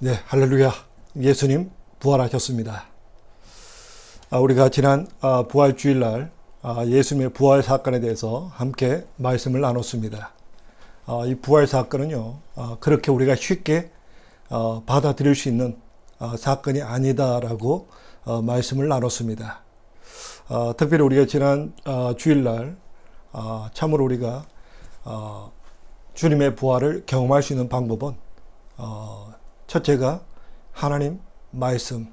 네, 할렐루야. 예수님 부활하셨습니다. 아, 우리가 지난 아, 부활 주일날 아, 예수님의 부활 사건에 대해서 함께 말씀을 나눴습니다. 아, 이 부활 사건은요, 아, 그렇게 우리가 쉽게 어, 받아들일 수 있는 아, 사건이 아니다라고 어, 말씀을 나눴습니다. 어, 특별히 우리가 지난 어, 주일날 어, 참으로 우리가 어, 주님의 부활을 경험할 수 있는 방법은 어, 첫째가 하나님 말씀,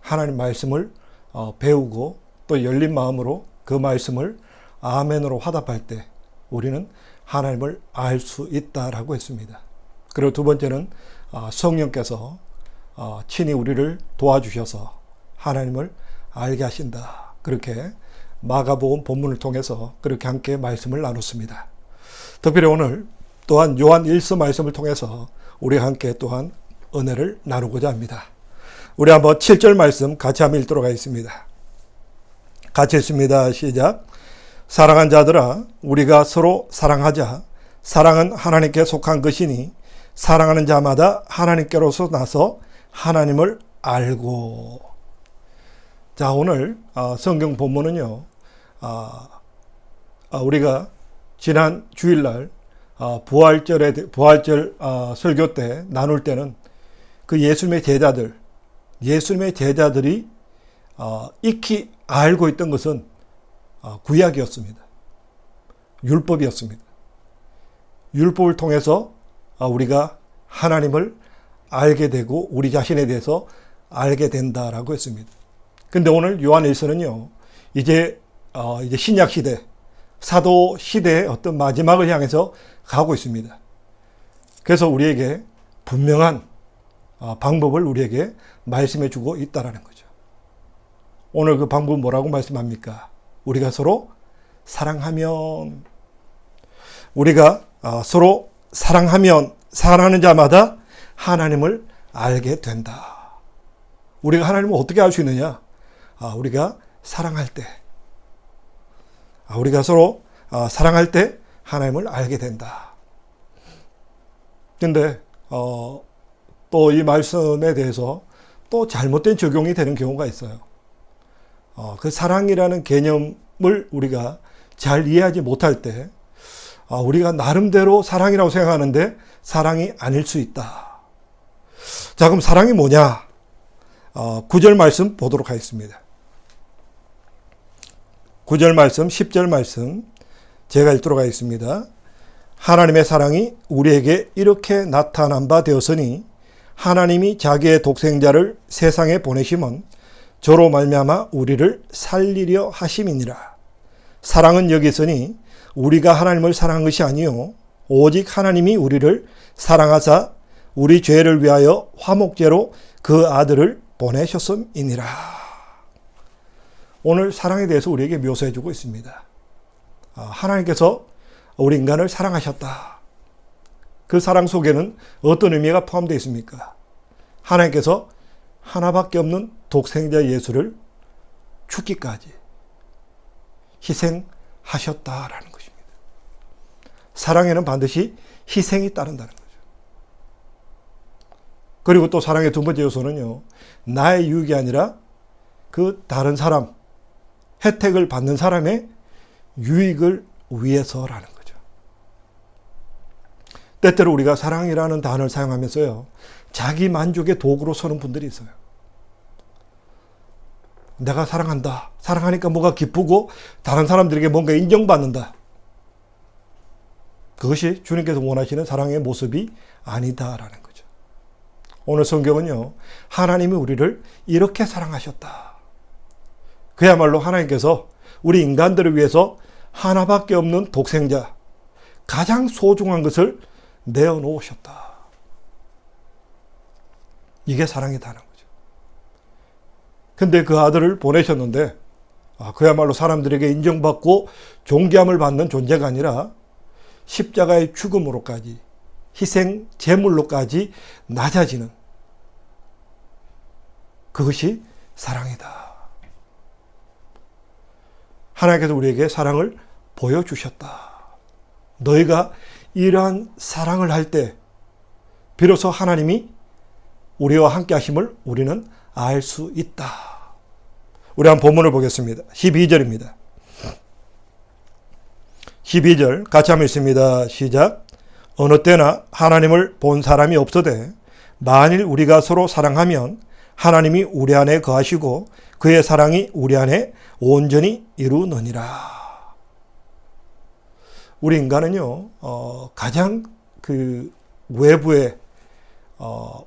하나님 말씀을 어, 배우고 또 열린 마음으로 그 말씀을 아멘으로 화답할 때 우리는 하나님을 알 수 있다라고 했습니다. 그리고 두 번째는 어, 성령께서 어, 친히 우리를 도와주셔서 하나님을 알게 하신다. 그렇게 마가복음 본문을 통해서 그렇게 함께 말씀을 나눴습니다. 특별히 오늘 또한 요한 1서 말씀을 통해서 우리와 함께 또한 은혜를 나누고자 합니다. 우리 한번 7절 말씀 같이 한번 읽도록 하겠습니다. 같이 읽습니다. 시작. 사랑한 자들아, 우리가 서로 사랑하자. 사랑은 하나님께 속한 것이니 사랑하는 자마다 하나님께로서 나서 하나님을 알고. 자, 오늘 어, 성경 본문은요, 아, 아, 우리가 지난 주일날 어, 부활절에 부활절 어, 설교 때 나눌 때는 그 예수님의 제자들, 예수님의 제자들이 어, 익히 알고 있던 것은 어, 구약이었습니다. 율법이었습니다. 율법을 통해서 어, 우리가 하나님을 알게 되고 우리 자신에 대해서 알게 된다라고 했습니다. 근데 오늘 요한일서는요, 이제 어, 이제 신약 시대, 사도 시대의 어떤 마지막을 향해서 가고 있습니다. 그래서 우리에게 분명한 어, 방법을 우리에게 말씀해 주고 있다라는 거죠. 오늘 그 방법은 뭐라고 말씀합니까? 우리가 서로 사랑하면 우리가 어, 서로 사랑하면 사랑하는 자마다 하나님을 알게 된다. 우리가 하나님을 어떻게 알 수 있느냐? 아, 우리가 사랑할 때, 아, 우리가 서로 아, 사랑할 때 하나님을 알게 된다. 근데 어, 또 이 말씀에 대해서 또 잘못된 적용이 되는 경우가 있어요. 어, 그 사랑이라는 개념을 우리가 잘 이해하지 못할 때, 아, 우리가 나름대로 사랑이라고 생각하는데 사랑이 아닐 수 있다. 자, 그럼 사랑이 뭐냐? 어, 9절 말씀 보도록 하겠습니다. 9절 말씀, 10절 말씀 제가 읽도록 하겠습니다. 하나님의 사랑이 우리에게 이렇게 나타난 바 되었으니 하나님이 자기의 독생자를 세상에 보내심은 저로 말미암아 우리를 살리려 하심이니라. 사랑은 여기 있으니 우리가 하나님을 사랑한 것이 아니요 오직 하나님이 우리를 사랑하사 우리 죄를 위하여 화목제로 그 아들을 보내셨음이니라. 오늘 사랑에 대해서 우리에게 묘사해 주고 있습니다. 아, 하나님께서 우리 인간을 사랑하셨다. 그 사랑 속에는 어떤 의미가 포함되어 있습니까? 하나님께서 하나밖에 없는 독생자 예수를 죽기까지 희생하셨다라는 것입니다. 사랑에는 반드시 희생이 따른다는 거죠. 그리고 또 사랑의 두 번째 요소는요, 나의 유익이 아니라 그 다른 사람, 혜택을 받는 사람의 유익을 위해서라는 거죠. 때때로 우리가 사랑이라는 단어를 사용하면서요, 자기 만족의 도구로 서는 분들이 있어요. 내가 사랑한다. 사랑하니까 뭐가 기쁘고 다른 사람들에게 뭔가 인정받는다. 그것이 주님께서 원하시는 사랑의 모습이 아니다라는 거죠. 오늘 성경은요, 하나님이 우리를 이렇게 사랑하셨다. 그야말로 하나님께서 우리 인간들을 위해서 하나밖에 없는 독생자, 가장 소중한 것을 내어놓으셨다. 이게 사랑이다는 거죠. 근데 그 아들을 보내셨는데, 아, 그야말로 사람들에게 인정받고 존귀함을 받는 존재가 아니라 십자가의 죽음으로까지, 희생 제물로까지 낮아지는 그것이 사랑이다. 하나님께서 우리에게 사랑을 보여주셨다. 너희가 이러한 사랑을 할 때, 비로소 하나님이 우리와 함께 하심을 우리는 알 수 있다. 우리 한 본문을 보겠습니다. 12절입니다. 12절 같이 한번 있습니다. 시작. 어느 때나 하나님을 본 사람이 없어되 만일 우리가 서로 사랑하면 하나님이 우리 안에 거하시고 그의 사랑이 우리 안에 온전히 이루느니라. 우리 인간은요, 어, 가장 그 외부의 어,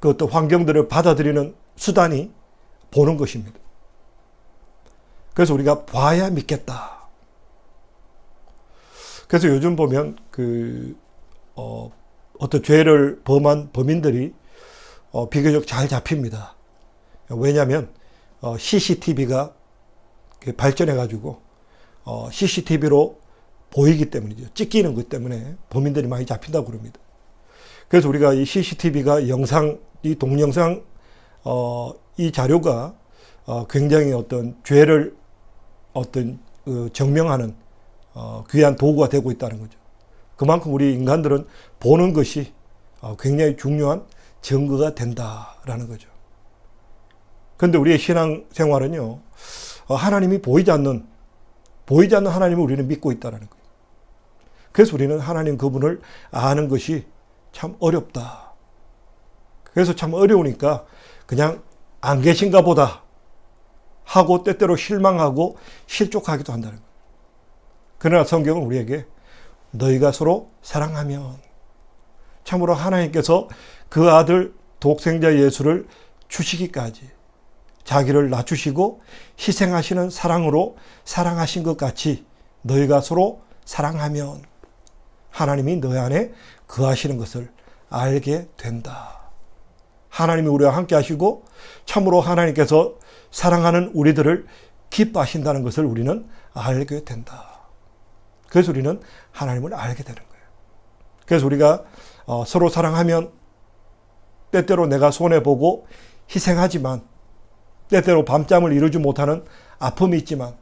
그 어떤 환경들을 받아들이는 수단이 보는 것입니다. 그래서 우리가 봐야 믿겠다. 그래서 요즘 보면 그 어, 어떤 죄를 범한 범인들이 어, 비교적 잘 잡힙니다. 왜냐하면 어, CCTV가 발전해 가지고 어, CCTV로 보이기 때문이죠. 찍히는 것 때문에 범인들이 많이 잡힌다고 그럽니다. 그래서 우리가 이 CCTV가 영상, 이 동영상, 어, 이 자료가 어, 굉장히 어떤 죄를 어떤 어, 증명하는 어, 귀한 도구가 되고 있다는 거죠. 그만큼 우리 인간들은 보는 것이 어, 굉장히 중요한 증거가 된다라는 거죠. 그런데 우리의 신앙 생활은요, 어, 하나님이 보이지 않는, 보이지 않는 하나님을 우리는 믿고 있다는 거예요. 그래서 우리는 하나님 그분을 아는 것이 참 어렵다. 그래서 참 어려우니까 그냥 안 계신가 보다 하고 때때로 실망하고 실족하기도 한다는 거예요. 그러나 성경은 우리에게 너희가 서로 사랑하면 참으로 하나님께서 그 아들 독생자 예수를 주시기까지 자기를 낮추시고 희생하시는 사랑으로 사랑하신 것 같이 너희가 서로 사랑하면 하나님이 너희 안에 거하시는 것을 알게 된다. 하나님이 우리와 함께 하시고 참으로 하나님께서 사랑하는 우리들을 기뻐하신다는 것을 우리는 알게 된다. 그래서 우리는 하나님을 알게 되는 거예요. 그래서 우리가 어, 서로 사랑하면 때때로 내가 손해보고 희생하지만 때때로 밤잠을 이루지 못하는 아픔이 있지만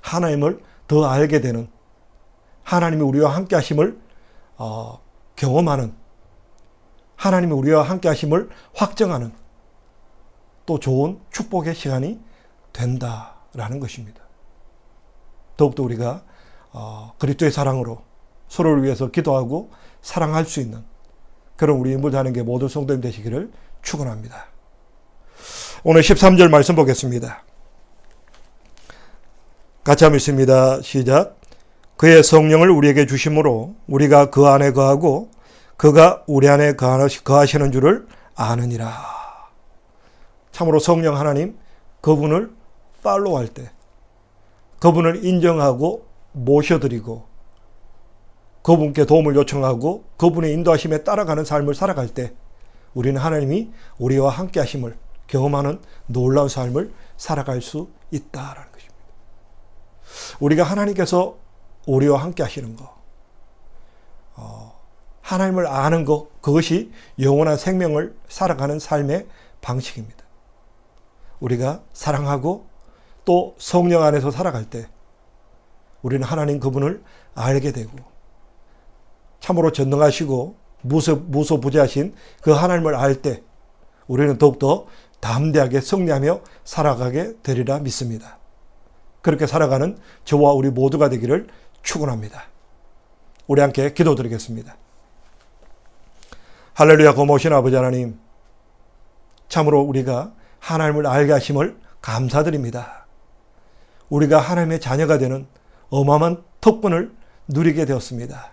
하나님을 더 알게 되는 하나님이 우리와 함께 하심을 어, 경험하는 하나님이 우리와 함께 하심을 확정하는 또 좋은 축복의 시간이 된다라는 것입니다. 더욱더 우리가 어, 그리스도의 사랑으로 서로를 위해서 기도하고 사랑할 수 있는 그런 우리 인물 되는 게 모든 성도님 되시기를 축원합니다. 오늘 13절 말씀 보겠습니다. 같이 한번 있습니다. 시작. 그의 성령을 우리에게 주심으로 우리가 그 안에 거하고 그가 우리 안에 거하시는 줄을 아느니라. 참으로 성령 하나님 그분을 팔로우할 때 그분을 인정하고 모셔드리고 그분께 도움을 요청하고 그분의 인도하심에 따라가는 삶을 살아갈 때 우리는 하나님이 우리와 함께 하심을 경험하는 놀라운 삶을 살아갈 수 있다라는 것입니다. 우리가 하나님께서 우리와 함께 하시는 거, 어, 하나님을 아는 것, 그것이 영원한 생명을 살아가는 삶의 방식입니다. 우리가 사랑하고 또 성령 안에서 살아갈 때 우리는 하나님 그분을 알게 되고 참으로 전능하시고 무소, 무소부재하신 그 하나님을 알 때 우리는 더욱더 담대하게 승리하며 살아가게 되리라 믿습니다. 그렇게 살아가는 저와 우리 모두가 되기를 축원합니다. 우리 함께 기도드리겠습니다. 할렐루야 고모신 아버지 하나님 참으로 우리가 하나님을 알게 하심을 감사드립니다. 우리가 하나님의 자녀가 되는 어마어마한 특권을 누리게 되었습니다.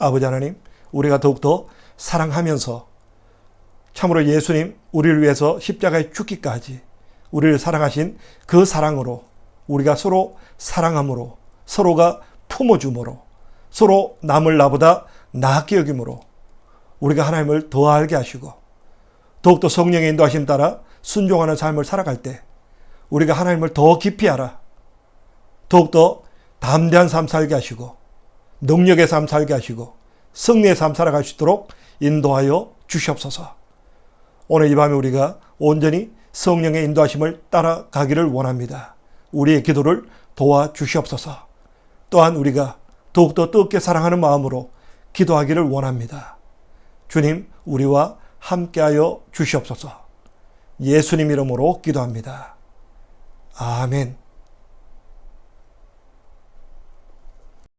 아버지 하나님 우리가 더욱더 사랑하면서 참으로 예수님 우리를 위해서 십자가에 죽기까지 우리를 사랑하신 그 사랑으로 우리가 서로 사랑함으로 서로가 품어줌으로 서로 남을 나보다 나게 여김으로 우리가 하나님을 더 알게 하시고 더욱더 성령의 인도하심 따라 순종하는 삶을 살아갈 때 우리가 하나님을 더 깊이 알아 더욱더 담대한 삶 살게 하시고 능력의 삶 살게 하시고 승리의 삶 살아갈 수 있도록 인도하여 주시옵소서. 오늘 이 밤에 우리가 온전히 성령의 인도하심을 따라가기를 원합니다. 우리의 기도를 도와 주시옵소서. 또한 우리가 더욱더 뜨겁게 사랑하는 마음으로 기도하기를 원합니다. 주님, 우리와 함께하여 주시옵소서. 예수님 이름으로 기도합니다. 아멘.